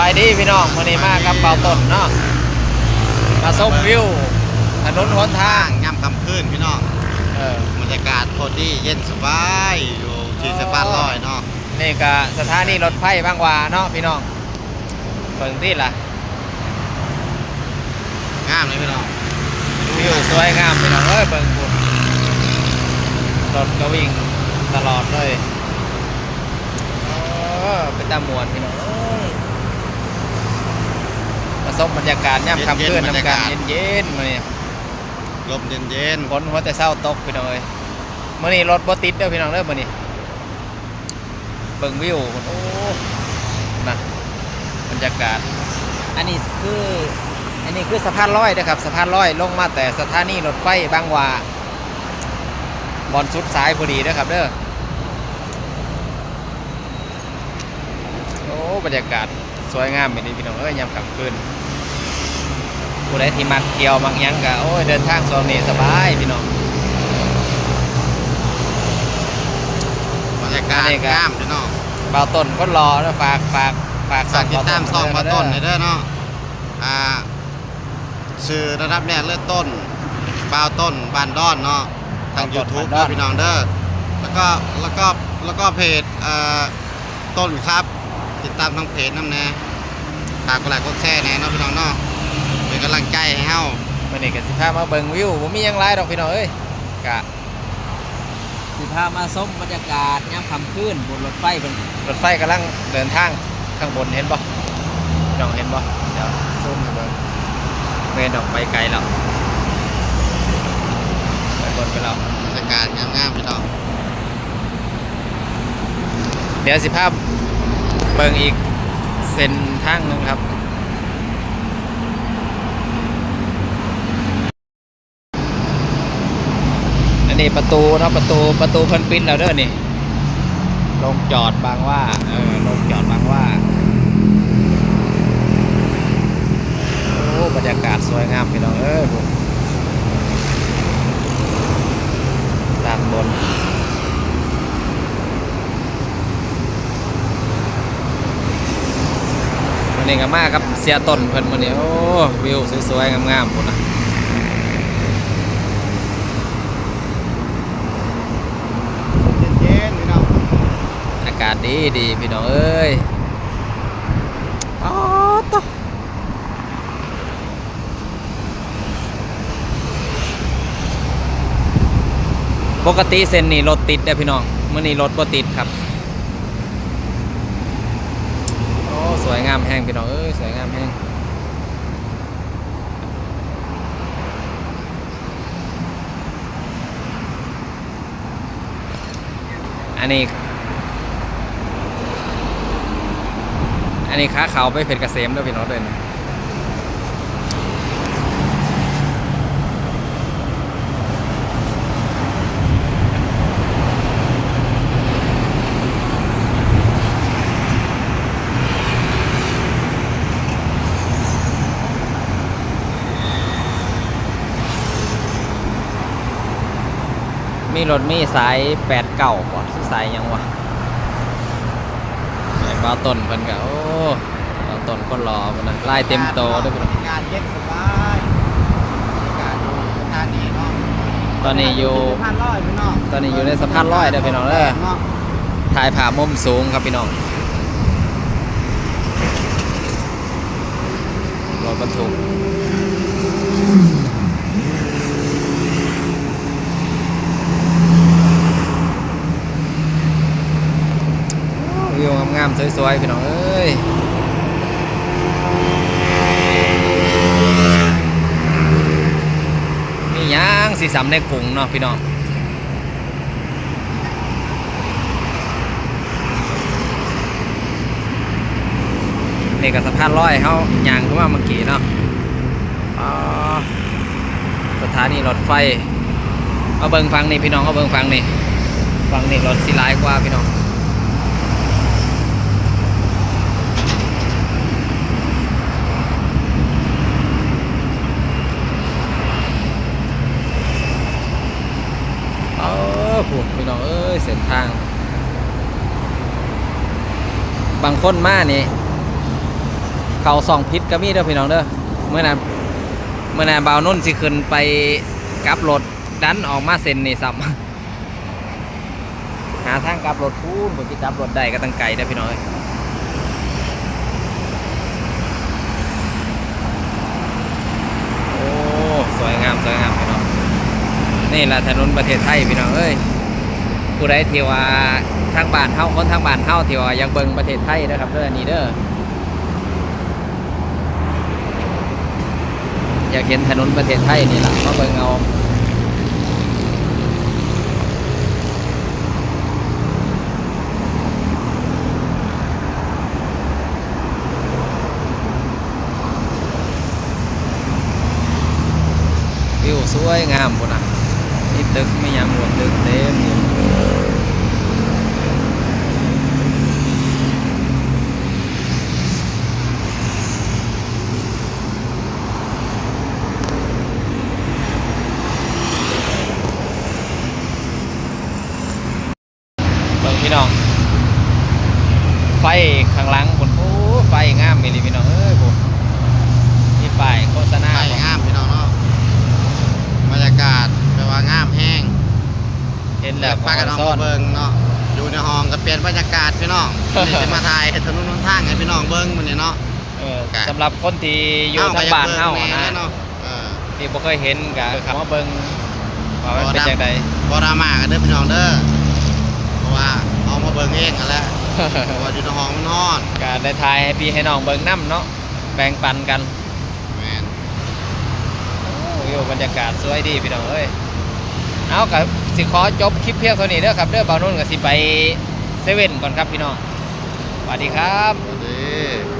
บายดีพี่น้องวันนี้มากับเบาต้นเนาะมาส้มวิวถนนหนทางย่ำคำคืนพี่น้องเออบรรยากาศโคตรดีเย็นสบายอยู่ที่สะพานลอยเนาะนี่ก็สถานีรถไฟบางหวาเนาะพี่น้องเบิ่งที่ล่ะงามเลยพี่น้องวิวสวยงามพี่น้องเอ้ยเบิ่งบุญรถก็วิ่งตลอดเลยเออเป็นตามวนพี่น้องเอ้ยมา ส้มบรรยากาศย่ำคำคืนน้ำกันเย็นๆมาเนี่ยลมเย็นเย็นฝนหัวแต่เศร้าตกพี่น้องเอ้ยมื่อนี้รถบ่ติดเด้อพี่น้องเด้อมื่อนี้เบิ่งวิวโอ้นะบรรยากาศ อันนี้คืออันนี้คือสะพานลอยนะครับสะพานลอยลงมาแต่สถานีรถไฟบางหวาบอนสุดซ้ายพอดีนะครับเด้อโอ้บรรยากาศสวยงามแบบนี้พี่น้องเอ้ยยามค่ำคืน ผู้ใดที่มักเที่ยวมักหยังก็โอ้ยเดินทางโซนนี้สบายพี่น้องบรรยากาศอันนี้ก็งามพี่น้องเบาต้นก็รอนะฝากฝากฝากฝากติดตามซองมาต้นเลเลยยเด้อเนาะอ่าชื่อระดับแรกเลือดต้นบาวต้นบานดอนเนาะทาง YouTube เด้อพี่น้องเด้อแล้วก็แล้วก็แล้วก็เพจเอ่อต้นครับ ติดตามทางเพจน้ำแน่ฝากกดไลค์กดแชร์แน่เนาะพี่น้องเนาะ เป็นกำลังใจให้เฮาวันนี้ก็สิพามาเบิ่งวิวผมมีหยังไรดอกพี่น้องเอ้ยกะสิพามาส้มบรรยากาศยามค่ำคืนบนรถไฟเป็นรถไฟกำลังเดินทางข้างบนเห็นบ่พี่น้องเห็นบ่เดี๋ยวซูมให้เบิ่งเดินออกไปไกลแล้วไปบนไปแล้วบรรยากาศงามๆพี่น้องเดี๋ยวสิภาพเบิ่งอีกเส้นทางหนึงครับ นนี้ประตูเนาะประตูประตูเพิ่นปิดแล้วเด้อนี่ลงจอดบางว่าเออลงจอดบางว่าโอ้บรรยากาศสวยงามพี่น้องเอ้ยผมด้านบนวันนี้ก็มากครับเสียต้นเพิ่นวันนี้โอ้วิวสวยๆงามๆพุ่นนะ เย็นๆพี่น้อง อาศดีดีพี่น้องเอ้ยอ๋อตปกติเส้นนี้รถติดเด้พี่น้องเมื่อนี้รถบ่ติดครับโอ้สวยงามแห้งพี่น้องเอ้ยสวยงามแห้งอันนี้ อันนี้ค้าเขาไปเพชรเกษมด้วยพี่น้องเดินมีรถมีสายแปดเก่าบ่ะสายยังวะ บ้าวต้นเพิ่นก็โอ้บ้าวต้นคนรอพุ่นนะลายเต็มโตด้วยพี่น้องบรรยากาศเย็นสบายบรรยากาศอยู่สถานีเนาะตอนนี้อยู่ สะพานลอยพี่น้องตอนนี้อยู่ในสะพานลอยเด้อพี่น้องเด้อเนาะถ่ายผ่ามุมสูงครับพี่น้องรถบรรทุกวิวงามสวยๆพี่น้องเอ้ยนี่ย่างสีสำในกรุงเนาะพี่น้องนี่ก็สะพานลอยเขายางขึ้นมาเมื่อกี้เนาะสถานีรถไฟเอาเบิงฟังนี่พี่น้องเอาเบิงฟังนี่ฟังนี่รถสิหลายกว่าพี่น้องเออพูดพี่น้องเอ้ยเส้น ทาง บางคนมานี่ เขาส่องพิษก็มีเด้อพี่น้องเด้อเมื่อนั้นเมื่อนั้นบ่าวนุ่นสิขึ้นไปกลับรถดันออกมาเซ็นนี่ซ้ำหาทางกลับรถพูนบ่สิกลับรถได้ก็ตั้งไกลเด้อพี่น้องเอ้ยโอ้ สวยงาม สวยงามพี่น้องนี่แหละถนนประเทศไทยพี่น้องเอ้ย ผู้ใดที่ว่าทางบ้านเฮาคนทางบ้านเฮาที่ว่าอยากเบิ่งประเทศไทยนะครับเด้ออันนี้เด้ออยากเห็นถนนประเทศไทยนี่แหละมาเบิ่งเอาวิวสวยงามพุ่นน่ะนี่ตึกไม่ยังหมดตึกเต็ม พี่น้อง ไฟข้างหลังพุ่นโอ้ไฟงามมีหลีพี่น้องเอ้ยพุ่นนี่ป้ายโฆษณาไปบ่งามพี่น้องเนาะบรรยากาศแปลว่างามแห้งเห็นแล้วปากันน้องซ่อนมาเบิ่งเนาะอยู่ในห้องก็เปลี่ยนบรรยากาศพี่น้องนี่จะมาถ่ายถนนหนทางให้พี่น้องเบิ่งมื้อนี้เนาะเออสำหรับคนที่อยู่ทางบ้านเฮาอะนะเนาะเออที่บ่เคยเห็นก็เข้ามาเบิ่งว่ามันเป็นจังไดบ่ดราม่ากันเด้อพี่น้องเด้อเพราะว่าเอา มาเบิ่งเองกันแหละเพราะว่าอยู่ในห้องมันร้อนก็ได้ทายให้พี่ให้น้องเบิ่งนํเนาะแบ่งปันกันแม่นโอ้วิวบรรยากาศสวยดีพี่น้องเอ้ยเอาก็สิขอจบคลิปเพียงเท่านี้เด้อครับเด้อบ่าวนุ่นก็สิไปเซเว่นก่อนครับพี่น้องสวัสดีครับสวัสดี